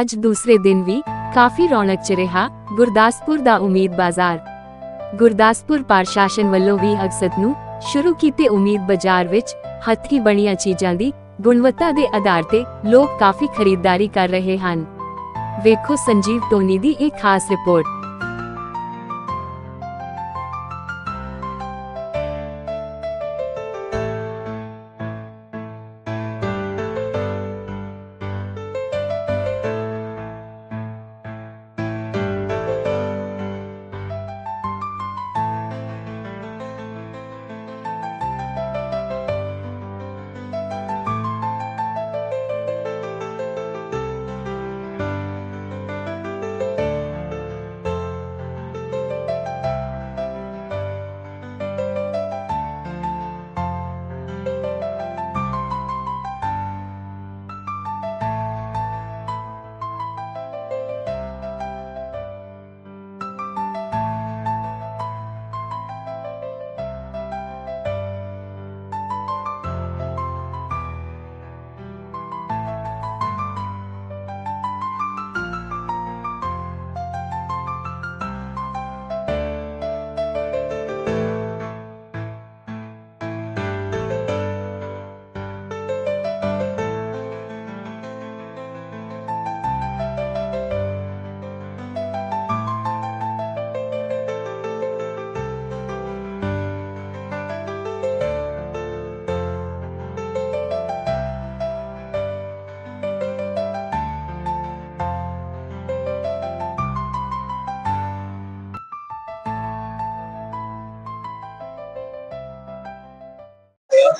ਅੱਜ ਦੂਸਰੇ ਦਿਨ ਵੀ ਕਾਫੀ ਰੌਣਕ ਚ ਰਿਹਾ ਗੁਰਦਾਸਪੁਰ ਦਾ ਉਮੀਦ ਬਾਜ਼ਾਰ। ਗੁਰਦਾਸਪੁਰ ਪ੍ਰਸ਼ਾਸਨ ਵੱਲੋਂ ਵੀ ਅਕਸਰ ਨੂੰ ਸ਼ੁਰੂ ਕੀਤੇ ਉਮੀਦ ਬਾਜ਼ਾਰ ਵਿੱਚ ਹੱਥੀ ਬਣੀਆਂ ਚੀਜ਼ਾਂ ਦੀ ਗੁਣਵੱਤਾ ਦੇ ਆਧਾਰ ਤੇ ਲੋਕ ਕਾਫੀ ਖਰੀਦਦਾਰੀ ਕਰ ਰਹੇ ਹਨ। ਵੇਖੋ ਸੰਜੀਵ ਟੋਨੀ ਦੀ ਇੱਕ ਖਾਸ ਰਿਪੋਰਟ।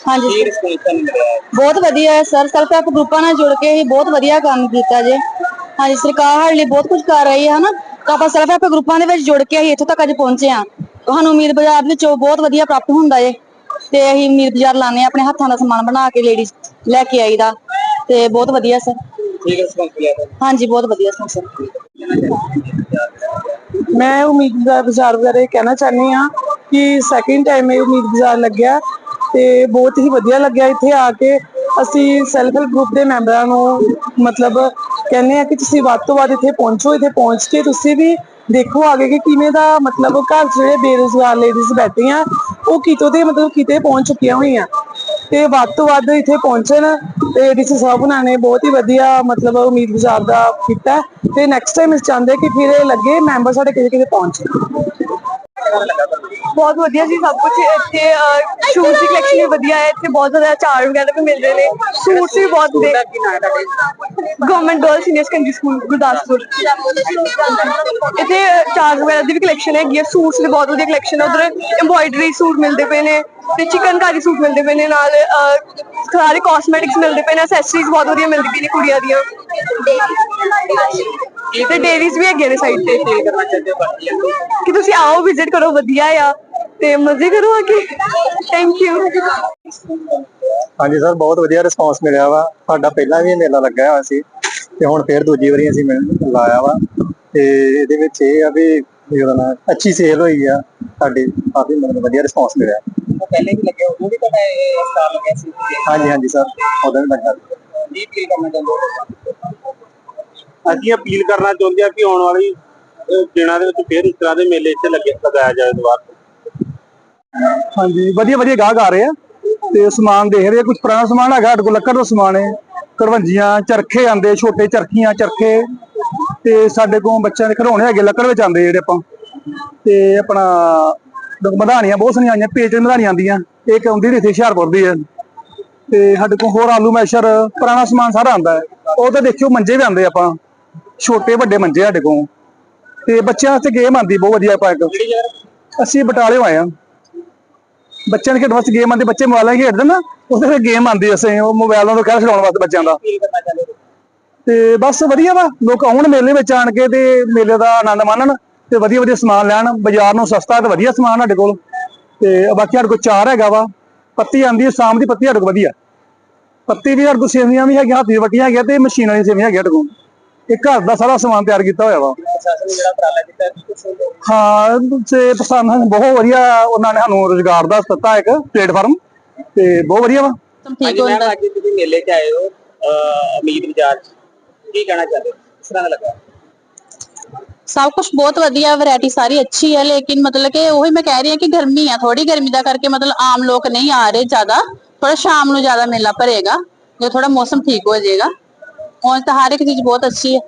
ਹਾਂਜੀ। ਕੀ ਰਿਸਪੌਂਸ ਤੁਹਾਨੂੰ ਮਿਲਿਆ? ਹੈ? ਬਹੁਤ ਵਧੀਆ ਹੈ ਸਰ ਸੈਲਫ ਹੈਲਪ ਗਰੁੱਪਾਂ ਨਾਲ ਜੁੜ ਕੇ ਹੀ ਬਹੁਤ ਵਧੀਆ ਕੰਮ ਕੀਤਾ ਜੇ। ਹਾਂਜੀ ਸਰਕਾਰ ਸਾਡੇ ਲਈ ਬਹੁਤ ਕੁਝ ਕਰ ਰਹੀ ਹੈ ਹਨਾ? ਤਾਂ ਆਪਾਂ ਸੈਲਫ ਹੈਲਪ ਗਰੁੱਪਾਂ ਦੇ ਵਿੱਚ ਜੁੜ ਕੇ ਅਸੀਂ ਇੱਥੋਂ ਤੱਕ ਅੱਜ ਪਹੁੰਚੇ ਹਾਂ। ਤੁਹਾਨੂੰ ਉਮੀਦ ਬਾਜ਼ਾਰ ਵਿੱਚ ਉਹ ਬਹੁਤ ਵਧੀਆ ਪ੍ਰਾਪਤ ਹੁੰਦਾ ਏ। ਤੇ ਅਸੀਂ ਉਮੀਦ ਬਾਜ਼ਾਰ ਲਾਣੇ ਆਪਣੇ ਹੱਥਾਂ ਦਾ ਸਮਾਨ ਬਣਾ ਕੇ ਲੇਡੀਜ਼ ਲੈ ਕੇ ਆਈਦਾ। ਤੇ ਬਹੁਤ ਵਧੀਆ ਸਰ। ਠੀਕ ਰਿਸਪੌਂਸ ਮਿਲਿਆ ਤੁਹਾਨੂੰ? ਹਾਂਜੀ ਬਹੁਤ ਵਧੀਆ ਸਰ ਮੈਂ ਉਮੀਦ ਬਾਜ਼ਾਰ ਬਾਜ਼ਾਰ ਬਾਰੇ ਕਹਿਣਾ ਚਾਹਨੀ ਆ ਕਿ ਸੈਕਿੰਡ ਟਾਈਮ ਇਹ ਉਮੀਦ ਬਾਜ਼ਾਰ ਲੱਗਿਆ। ਤੇ ਬਹੁਤ ਹੀ ਵਧੀਆ ਲੱਗਿਆ ਇੱਥੇ ਆ ਕੇ। ਅਸੀਂ ਸੈਲਫ ਹੈਲਪ ਗਰੁੱਪ ਦੇ ਮੈਂਬਰਾਂ ਨੂੰ ਮਤਲਬ ਕਹਿੰਦੇ ਆ ਕਿ ਤੁਸੀਂ ਵੱਧ ਤੋਂ ਵੱਧ ਇੱਥੇ ਪਹੁੰਚੋ, ਇੱਥੇ ਪਹੁੰਚ ਕੇ ਤੁਸੀਂ ਵੀ ਦੇਖੋ ਆਗੇ ਕਿ ਕਿਵੇਂ ਦਾ ਮਤਲਬ ਘਰ ਜਿਹੜੇ ਬੇਰੁਜ਼ਗਾਰ ਲੇਡੀਜ਼ ਬੈਠੀਆਂ, ਉਹ ਕਿਤੋਂ ਤੇ ਮਤਲਬ ਕਿਤੇ ਪਹੁੰਚ ਚੁੱਕੀਆਂ ਹੋਈਆਂ। ਤੇ ਵੱਧ ਤੋਂ ਵੱਧ ਇੱਥੇ ਪਹੁੰਚਣ ਤੇ ਡੀਸੀ ਸਾਹਿਬ ਉਹਨਾਂ ਨੇ ਬਹੁਤ ਹੀ ਵਧੀਆ ਮਤਲਬ ਉਮੀਦ ਗੁਜ਼ਾਰ ਦਾ ਕੀਤਾ। ਤੇ ਨੈਕਸਟ ਟਾਈਮ ਇਸ ਚਾਹੁੰਦੇ ਕਿ ਫਿਰ ਇਹ ਲੱਗੇ, ਮੈਂਬਰ ਸਾਡੇ ਕਿਤੇ ਕਿਤੇ ਪਹੁੰਚਣ। ਬਹੁਤ ਵਧੀਆ ਜੀ ਸਭ ਕੁਝ ਇੱਥੇ ਸ਼ੂਜ਼ ਦੀ ਕਲੈਕਸ਼ਨ ਵੀ ਵਧੀਆ ਹੈ ਇੱਥੇ ਬਹੁਤ ਜ਼ਿਆਦਾ ਚਾਰ ਵਗੈਰਾ ਵੀ ਮਿਲਦੇ ਨੇ ਸੂਟਸ ਵੀ ਬਹੁਤ ਨੇ। Government girl senior secondary school Gurdaspur. ਇੱਥੇ ਚਾਰ ਵਗੈਰਾ ਦੀ ਵੀ ਕਲੈਕਸ਼ਨ ਹੈਗੀ ਹੈ ਸੂਟਸ ਦੀ ਬਹੁਤ ਵਧੀਆ ਕਲੈਕਸ਼ਨ ਹੈ ਉਧਰ ਐਮਬੋਇਡਰੀ ਸੂਟ ਮਿਲਦੇ ਪਏ ਨੇ ਤੇ ਚਿਕਨਕਾਰੀ ਸੂਟ ਮਿਲਦੇ ਪਏ ਨੇ ਨਾਲ ਸਾਰੇ ਕਾਸਮੈਟਿਕਸ ਮਿਲਦੇ ਪਏ ਨੇ ਐਕਸੈਸਰੀਜ਼ ਬਹੁਤ ਵਧੀਆ ਮਿਲਦੀ ਪਈ ਨੇ ਕੁੜੀਆਂ ਦੀਆਂ। ਤੇ ਡੇਰੀਜ਼ ਵੀ ਹੈਗੇ ਨੇ ਸਾਈਡ ਤੇ ਕੀ ਕਰਨਾ ਚਾਹੁੰਦੇ ਹੋ ਬਾਕੀ ਅੱਗੇ? ਕਿ ਤੁਸੀਂ ਆਓ ਵਿਜ਼ਿਟ ਕਰੋ ਵਧੀਆ ਆ ਤੇ ਮਜ਼ੇ ਕਰੋ ਆ ਕੇ। ਥੈਂਕ ਯੂ ਹਾਂਜੀ ਸਰ ਬਹੁਤ ਵਧੀਆ ਰਿਸਪਾਂਸ ਮਿਲਿਆ ਵਾ। ਸਾਡਾ ਪਹਿਲਾਂ ਵੀ ਇਹ ਮੇਲਾ ਲੱਗਾ ਹੋਇਆ ਸੀ ਤੇ ਹੁਣ ਫੇਰ ਦੂਜੀ ਵਾਰੀ ਅਸੀਂ ਮਿਲ- ਲਾਇਆ ਵਾ। ਤੇ ਇਹਦੇ ਵਿੱਚ ਇਹ ਆ ਵੀ ਉਹਦਾ ਨਾਂ ਅੱਛੀ ਸੇਲ ਹੋਈ ਆ। ਸਾਡੀ ਕਾਫੀ ਮਤਲਬ ਵਧੀਆ ਰਿਸਪਾਂਸ ਮਿਲਿਆ। ਪਹਿਲੇ ਵੀ ਲੱਗੇ ਉਦੋਂ ਵੀ ਤੁਹਾਡਾ ਇਹ ਸਟਾਲ ਲੱਗਿਆ ਸੀ। ਹਾਂਜੀ ਹਾਂਜੀ ਸਰ ਉਹਦਾ ਵੀ ਲੱਗਾ। ਜੀ ਕੀ ਚਾਹੁੰਦੇ ਹੋ। ਅਸੀਂ ਅਪੀਲ ਕਰਨਾ ਚਾਹੁੰਦੇ ਆ ਕਿ ਆਉਣ ਵਾਲੀ ਦਿਨਾਂ ਦੇ ਵਿੱਚ ਫੇਰ ਇਸ ਤਰ੍ਹਾਂ ਦੇ ਮੇਲੇ ਇੱਥੇ ਲੱਗੇ, ਲਗਾਇਆ ਜਾਏ ਦੁਬਾਰਾ। ਹਾਂਜੀ, ਵਧੀਆ ਵਧੀਆ ਗਾਹਕ ਆ ਰਹੇ ਆ। ਤੇ ਸਮਾਨ ਦੇਖ ਰਹੇ ਆ ਕੁਝ ਪੁਰਾਣਾ ਸਮਾਨ ਹੈਗਾ, ਸਾਡੇ ਕੋਲ ਲੱਕੜ ਦਾ ਸਮਾਨ ਹੈ ਕਰਵੰਜੀਆਂ ਚਰਖੇ ਆਂਦੇ ਛੋਟੇ ਚਰਖੀਆਂ, ਚਰਖੇ। ਤੇ ਸਾਡੇ ਕੋਲ ਬੱਚਿਆਂ ਦੇ ਖਿਡੌਣੇ ਹੈਗੇ, ਲੱਕੜ ਵਿੱਚ ਆਂਦੇ ਜਿਹੜੇ ਆਪਾਂ। ਤੇ ਆਪਣਾ ਮਧਾਨੀਆਂ ਬਹੁਤ ਸਾਰੀਆਂ ਆਈਆਂ ਪੇਚ ਮਧਾਣੀਆਂ ਆਂਦੀਆਂ ਇੱਕ ਆਉਂਦੀ ਰਹੀ ਹੁਸ਼ਿਆਰਪੁਰ ਦੀ ਹੈ ਤੇ ਸਾਡੇ ਕੋਲ ਹੋਰ ਆਲੂ, ਮੈਸ਼ਰ, ਪੁਰਾਣਾ ਸਮਾਨ ਸਾਰਾ ਆਂਦਾ ਹੈ ਉਹ ਤਾਂ ਦੇਖਿਓ, ਮੰਜੇ ਵੀ ਆਂਦੇ ਆਪਾਂ। ਛੋਟੇ ਵੱਡੇ ਮੰਜੇ ਸਾਡੇ ਕੋਲ। ਤੇ ਬੱਚਿਆਂ ਵਾਸਤੇ ਗੇਮ ਆਂਦੀ ਬਹੁਤ ਵਧੀਆ ਆਪਾਂ ਇੱਕ ਅਸੀਂ ਬਟਾਲਿਓਂ ਆਏ ਆ। ਬੱਚਿਆਂ ਦੇ ਖੇਡਣ ਵਾਸਤੇ ਗੇਮ ਆਂਦੀ ਬੱਚੇ ਮੋਬਾਈਲਾਂ ਖੇਡਦੇ ਨਾ ਉਹਦੇ ਫਿਰ ਗੇਮ ਆਂਦੀ ਅਸੀਂ ਉਹ ਮੋਬਾਈਲਾਂ ਤੋਂ ਕਹਿ ਖਿਡਾਉਣ ਵਾਸਤੇ ਬੱਚਿਆਂ ਦਾ। ਤੇ ਬਸ ਵਧੀਆ ਵਾ ਲੋਕ ਆਉਣ ਮੇਲੇ ਵਿੱਚ ਆਣ ਕੇ ਤੇ ਮੇਲੇ ਦਾ ਆਨੰਦ ਮਾਣਨ ਤੇ ਵਧੀਆ ਵਧੀਆ ਸਮਾਨ ਲੈਣ ਬਾਜ਼ਾਰ ਨੂੰ ਸਸਤਾ ਤੇ ਵਧੀਆ ਸਮਾਨ ਸਾਡੇ ਕੋਲ। ਤੇ ਬਾਕੀ ਸਾਡੇ ਕੋਲ ਚਾਰ ਹੈਗਾ ਵਾ ਪੱਤੀ ਆਂਦੀ ਹੈ ਸ਼ਾਮ ਦੀ ਪੱਤੀ ਸਾਡੇ ਕੋਲ ਵਧੀਆ। ਪੱਤੀ ਵੀ ਸਾਡੇ ਕੋਲ ਸੇਵੀਆਂ ਵੀ ਹੈਗੀਆਂ ਹੱਥੀਂ ਵੱਟੀਆਂ ਹੈਗੀਆਂ ਤੇ ਮਸ਼ੀਨਾਂ ਦੀਆਂ ਸੇਵੀਆਂ ਹੈਗੀਆਂ ਸਾਡੇ ਕੋਲ। ਇਹ ਘਰ ਦਾ ਸਾਰਾ ਸਮਾਨ ਤਿਆਰ ਕੀਤਾ ਹੋਇਆ ਵਾ। ਪ੍ਰਸ਼ਾਸਨ ਹੈ ਤੇ ਪਸੰਦ ਹਨ ਬਹੁਤ ਵਧੀਆ ਉਹਨਾਂ ਨੇ ਸਾਨੂੰ ਰੋਜ਼ਗਾਰ ਦਾ ਦਿੱਤਾ ਇੱਕ ਪਲੇਟਫਾਰਮ ਤੇ ਬਹੁਤ ਵਧੀਆ ਵਾ। ਹਾਂਜੀ ਮੈਮ ਅੱਜ ਤੁਸੀਂ ਮੇਲੇ 'ਚ ਆਏ ਹੋ ਅਹ, ਉਮੀਦ ਬਾਜ਼ਾਰ 'ਚ। ਕੀ ਕਹਿਣਾ ਚਾਹੁੰਦੇ ਹੋ? ਕਿਸ ਤਰ੍ਹਾਂ ਦਾ ਲੱਗਾ? ਸਭ ਕੁਝ ਬਹੁਤ ਵਧੀਆ ਵੈਰਾਈਟੀ ਸਾਰੀ ਅੱਛੀ ਹੈ ਲੇਕਿਨ ਮਤਲਬ ਕਿ ਉਹੀ ਮੈਂ ਕਹਿ ਰਹੀ ਹਾਂ ਕਿ ਗਰਮੀ ਆ ਥੋੜੀ ਗਰਮੀ ਦਾ ਕਰਕੇ ਮਤਲਬ ਆਮ ਲੋਕ ਨਹੀਂ ਆ ਰਹੇ ਜ਼ਿਆਦਾ ਥੋੜਾ ਸ਼ਾਮ ਨੂੰ ਜ਼ਿਆਦਾ ਮੇਲਾ ਭਰੇਗਾ ਜੇ ਥੋੜਾ ਮੌਸਮ ਠੀਕ ਹੋ ਜਾਏਗਾ। ਹੁਣ ਤਾਂ ਹਰ ਇੱਕ ਚੀਜ਼ ਬਹੁਤ ਅੱਛੀ ਹੈ।